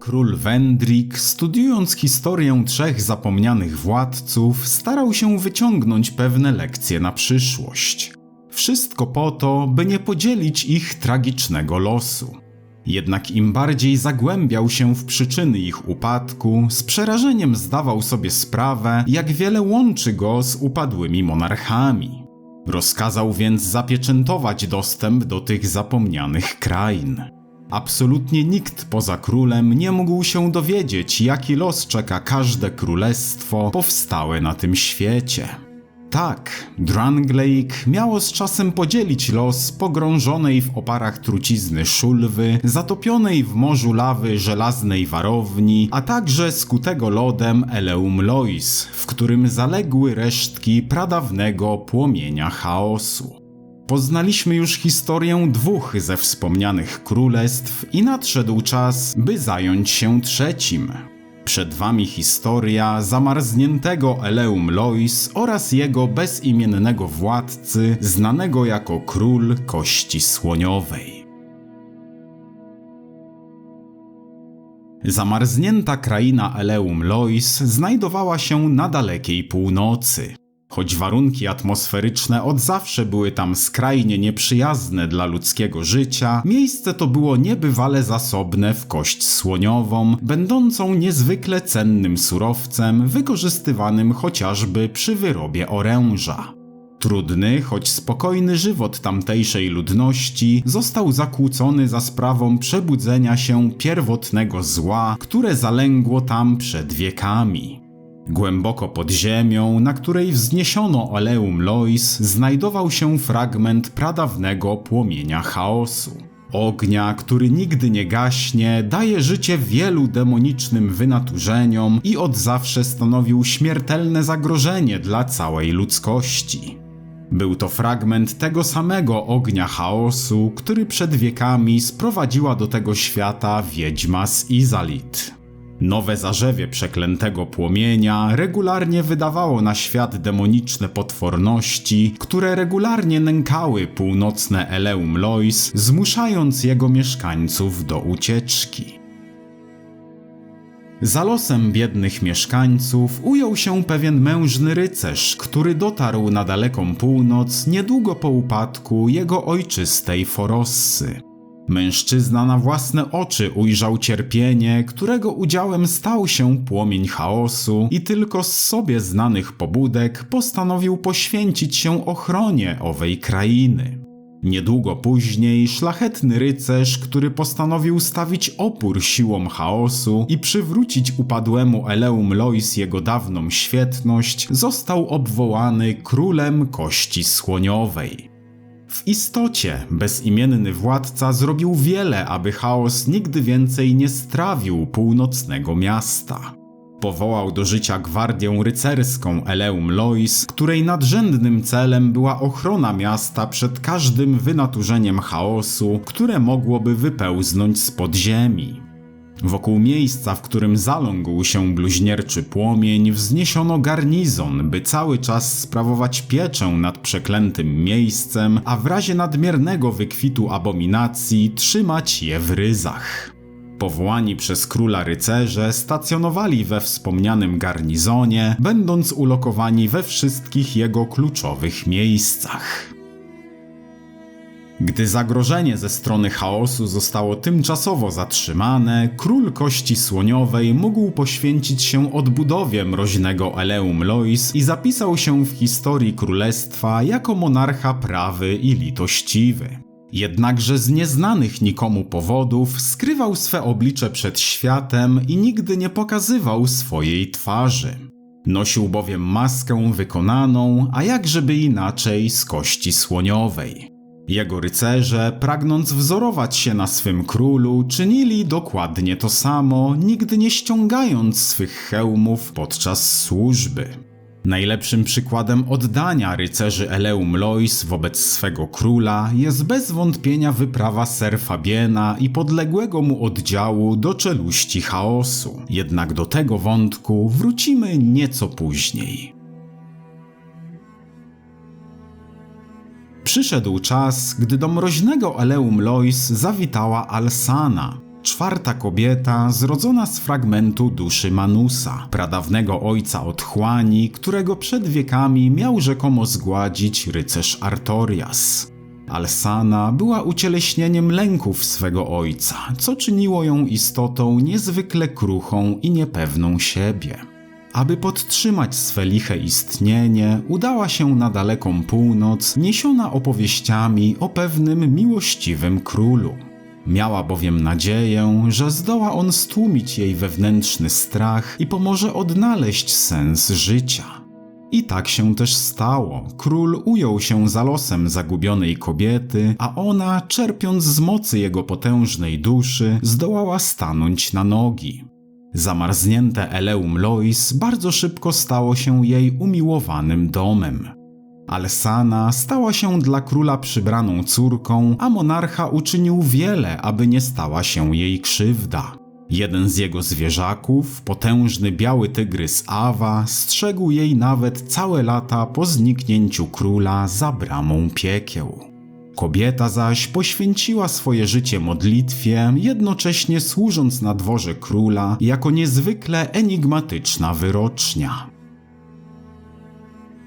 Król Wendrik, studiując historię trzech zapomnianych władców, starał się wyciągnąć pewne lekcje na przyszłość. Wszystko po to, by nie podzielić ich tragicznego losu. Jednak im bardziej zagłębiał się w przyczyny ich upadku, z przerażeniem zdawał sobie sprawę, jak wiele łączy go z upadłymi monarchami. Rozkazał więc zapieczętować dostęp do tych zapomnianych krain. Absolutnie nikt poza królem nie mógł się dowiedzieć, jaki los czeka każde królestwo powstałe na tym świecie. Tak, Drangleic miało z czasem podzielić los pogrążonej w oparach trucizny szulwy, zatopionej w morzu lawy żelaznej warowni, a także skutego lodem Eleum Lois, w którym zaległy resztki pradawnego płomienia chaosu. Poznaliśmy już historię dwóch ze wspomnianych królestw i nadszedł czas, by zająć się trzecim. Przed wami historia zamarzniętego Eleum Lois oraz jego bezimiennego władcy, znanego jako król kości słoniowej. Zamarznięta kraina Eleum Lois znajdowała się na dalekiej północy. Choć warunki atmosferyczne od zawsze były tam skrajnie nieprzyjazne dla ludzkiego życia, miejsce to było niebywale zasobne w kość słoniową, będącą niezwykle cennym surowcem wykorzystywanym chociażby przy wyrobie oręża. Trudny, choć spokojny żywot tamtejszej ludności został zakłócony za sprawą przebudzenia się pierwotnego zła, które zalęgło tam przed wiekami. Głęboko pod ziemią, na której wzniesiono Oleum Lois, znajdował się fragment pradawnego płomienia chaosu. Ognia, który nigdy nie gaśnie, daje życie wielu demonicznym wynaturzeniom i od zawsze stanowił śmiertelne zagrożenie dla całej ludzkości. Był to fragment tego samego ognia chaosu, który przed wiekami sprowadziła do tego świata wiedźma z Izalit. Nowe zarzewie przeklętego płomienia regularnie wydawało na świat demoniczne potworności, które regularnie nękały północne Eleum Lois, zmuszając jego mieszkańców do ucieczki. Za losem biednych mieszkańców ujął się pewien mężny rycerz, który dotarł na daleką północ niedługo po upadku jego ojczystej Forossy. Mężczyzna na własne oczy ujrzał cierpienie, którego udziałem stał się płomień chaosu i tylko z sobie znanych pobudek postanowił poświęcić się ochronie owej krainy. Niedługo później szlachetny rycerz, który postanowił stawić opór siłom chaosu i przywrócić upadłemu Eleum Lois jego dawną świetność, został obwołany królem kości słoniowej. W istocie bezimienny władca zrobił wiele, aby chaos nigdy więcej nie strawił północnego miasta. Powołał do życia gwardię rycerską Eleum Lois, której nadrzędnym celem była ochrona miasta przed każdym wynaturzeniem chaosu, które mogłoby wypełznąć z podziemi. Wokół miejsca, w którym zalągł się bluźnierczy płomień, wzniesiono garnizon, by cały czas sprawować pieczę nad przeklętym miejscem, a w razie nadmiernego wykwitu abominacji trzymać je w ryzach. Powołani przez króla rycerze stacjonowali we wspomnianym garnizonie, będąc ulokowani we wszystkich jego kluczowych miejscach. Gdy zagrożenie ze strony chaosu zostało tymczasowo zatrzymane, król kości słoniowej mógł poświęcić się odbudowie mroźnego Eleum Lois i zapisał się w historii królestwa jako monarcha prawy i litościwy. Jednakże z nieznanych nikomu powodów skrywał swe oblicze przed światem i nigdy nie pokazywał swojej twarzy. Nosił bowiem maskę wykonaną, a jakżeby inaczej z kości słoniowej. Jego rycerze, pragnąc wzorować się na swym królu, czynili dokładnie to samo, nigdy nie ściągając swych hełmów podczas służby. Najlepszym przykładem oddania rycerzy Eleum Lois wobec swego króla jest bez wątpienia wyprawa Ser Fabiena i podległego mu oddziału do czeluści chaosu. Jednak do tego wątku wrócimy nieco później. Przyszedł czas, gdy do mroźnego Eleum Lois zawitała Alsana, czwarta kobieta zrodzona z fragmentu duszy Manusa, pradawnego ojca otchłani, którego przed wiekami miał rzekomo zgładzić rycerz Artorias. Alsana była ucieleśnieniem lęków swego ojca, co czyniło ją istotą niezwykle kruchą i niepewną siebie. Aby podtrzymać swe liche istnienie, udała się na daleką północ, niesiona opowieściami o pewnym miłościwym królu. Miała bowiem nadzieję, że zdoła on stłumić jej wewnętrzny strach i pomoże odnaleźć sens życia. I tak się też stało. Król ujął się za losem zagubionej kobiety, a ona, czerpiąc z mocy jego potężnej duszy, zdołała stanąć na nogi. Zamarznięte Eleum Lois bardzo szybko stało się jej umiłowanym domem. Alsana stała się dla króla przybraną córką, a monarcha uczynił wiele, aby nie stała się jej krzywda. Jeden z jego zwierzaków, potężny biały tygrys Awa, strzegł jej nawet całe lata po zniknięciu króla za bramą piekieł. Kobieta zaś poświęciła swoje życie modlitwie, jednocześnie służąc na dworze króla jako niezwykle enigmatyczna wyrocznia.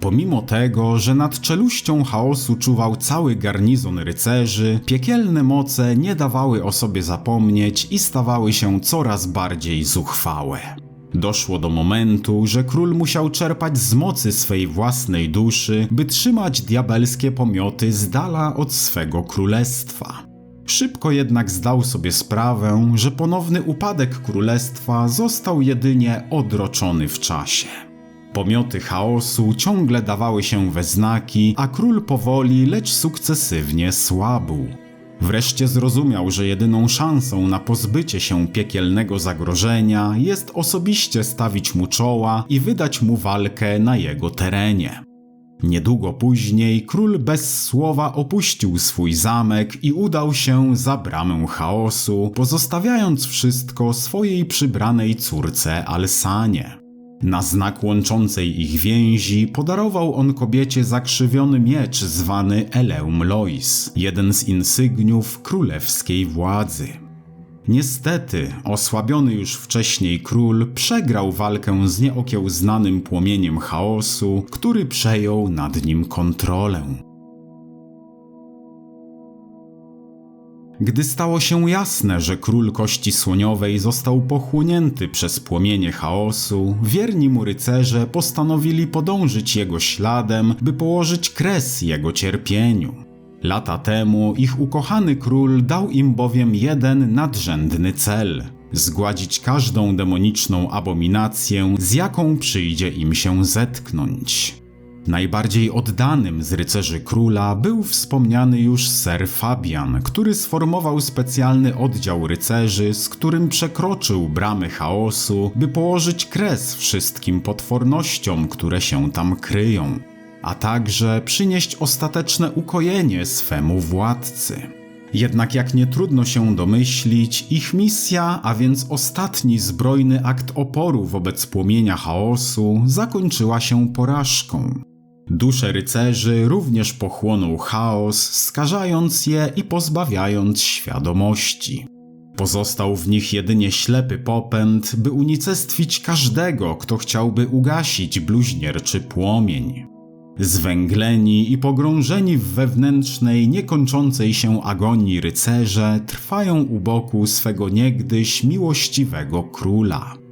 Pomimo tego, że nad czeluścią chaosu czuwał cały garnizon rycerzy, piekielne moce nie dawały o sobie zapomnieć i stawały się coraz bardziej zuchwałe. Doszło do momentu, że król musiał czerpać z mocy swej własnej duszy, by trzymać diabelskie pomioty z dala od swego królestwa. Szybko jednak zdał sobie sprawę, że ponowny upadek królestwa został jedynie odroczony w czasie. Pomioty chaosu ciągle dawały się we znaki, a król powoli, lecz sukcesywnie słabł. Wreszcie zrozumiał, że jedyną szansą na pozbycie się piekielnego zagrożenia jest osobiście stawić mu czoła i wydać mu walkę na jego terenie. Niedługo później król bez słowa opuścił swój zamek i udał się za bramę chaosu, pozostawiając wszystko swojej przybranej córce Alsanie. Na znak łączącej ich więzi podarował on kobiecie zakrzywiony miecz zwany Eleum Lois, jeden z insygniów królewskiej władzy. Niestety, osłabiony już wcześniej król przegrał walkę z nieokiełznanym płomieniem chaosu, który przejął nad nim kontrolę. Gdy stało się jasne, że król kości słoniowej został pochłonięty przez płomienie chaosu, wierni mu rycerze postanowili podążyć jego śladem, by położyć kres jego cierpieniu. Lata temu ich ukochany król dał im bowiem jeden nadrzędny cel zgładzić każdą demoniczną abominację, z jaką przyjdzie im się zetknąć. Najbardziej oddanym z rycerzy króla był wspomniany już Sir Fabian, który sformował specjalny oddział rycerzy, z którym przekroczył bramy chaosu, by położyć kres wszystkim potwornościom, które się tam kryją, a także przynieść ostateczne ukojenie swemu władcy. Jednak jak nie trudno się domyślić, ich misja, a więc ostatni zbrojny akt oporu wobec płomienia chaosu, zakończyła się porażką. Dusze rycerzy również pochłonął chaos, skażając je i pozbawiając świadomości. Pozostał w nich jedynie ślepy popęd, by unicestwić każdego, kto chciałby ugasić bluźnierczy płomień. Zwęgleni i pogrążeni w wewnętrznej, niekończącej się agonii rycerze trwają u boku swego niegdyś miłościwego króla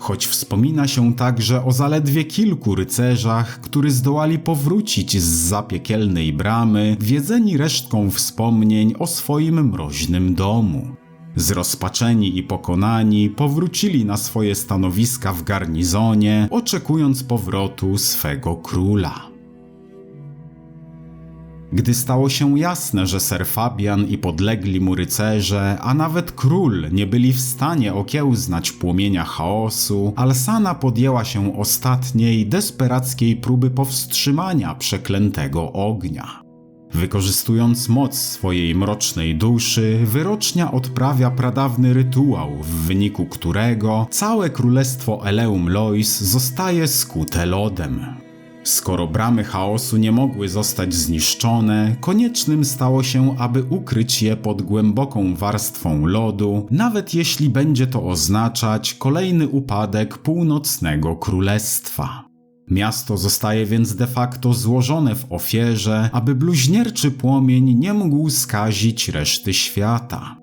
choć wspomina się także o zaledwie kilku rycerzach, którzy zdołali powrócić z zapiekielnej bramy, wiedzeni resztką wspomnień o swoim mroźnym domu. Zrozpaczeni i pokonani powrócili na swoje stanowiska w garnizonie, oczekując powrotu swego króla. Gdy stało się jasne, że ser Fabian i podlegli mu rycerze, a nawet król nie byli w stanie okiełznać płomienia chaosu, Alsana podjęła się ostatniej, desperackiej próby powstrzymania przeklętego ognia. Wykorzystując moc swojej mrocznej duszy, wyrocznia odprawia pradawny rytuał, w wyniku którego całe królestwo Eleum Lois zostaje skute lodem. Skoro bramy chaosu nie mogły zostać zniszczone, koniecznym stało się, aby ukryć je pod głęboką warstwą lodu, nawet jeśli będzie to oznaczać kolejny upadek północnego królestwa. Miasto zostaje więc de facto złożone w ofierze, aby bluźnierczy płomień nie mógł skazić reszty świata.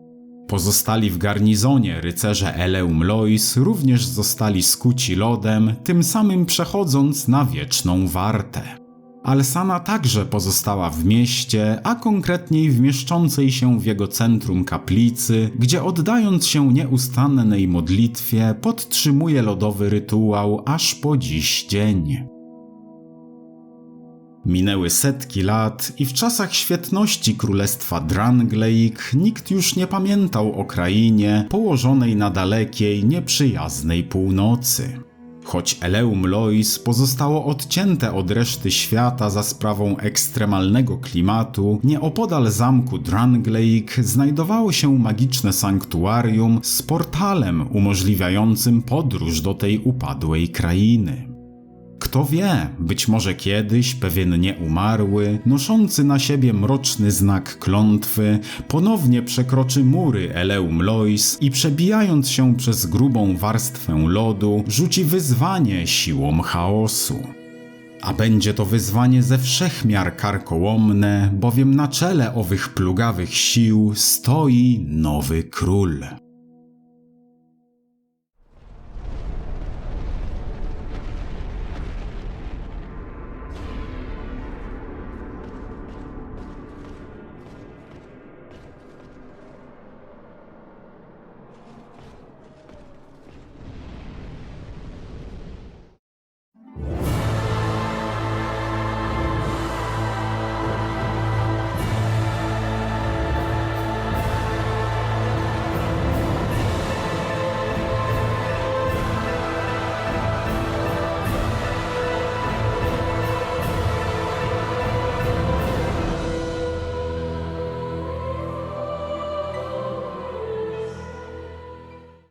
Pozostali w garnizonie rycerze Eleum Lois również zostali skuci lodem, tym samym przechodząc na wieczną wartę. Alsana także pozostała w mieście, a konkretniej w mieszczącej się w jego centrum kaplicy, gdzie oddając się nieustannej modlitwie podtrzymuje lodowy rytuał aż po dziś dzień. Minęły setki lat i w czasach świetności królestwa Drangleik nikt już nie pamiętał o krainie położonej na dalekiej, nieprzyjaznej północy. Choć Eleum Lois pozostało odcięte od reszty świata za sprawą ekstremalnego klimatu, nieopodal zamku Drangleik znajdowało się magiczne sanktuarium z portalem umożliwiającym podróż do tej upadłej krainy. Kto wie, być może kiedyś pewien nieumarły, noszący na siebie mroczny znak klątwy, ponownie przekroczy mury Eleum Lois i przebijając się przez grubą warstwę lodu, rzuci wyzwanie siłom chaosu. A będzie to wyzwanie ze wszechmiar karkołomne, bowiem na czele owych plugawych sił stoi nowy król.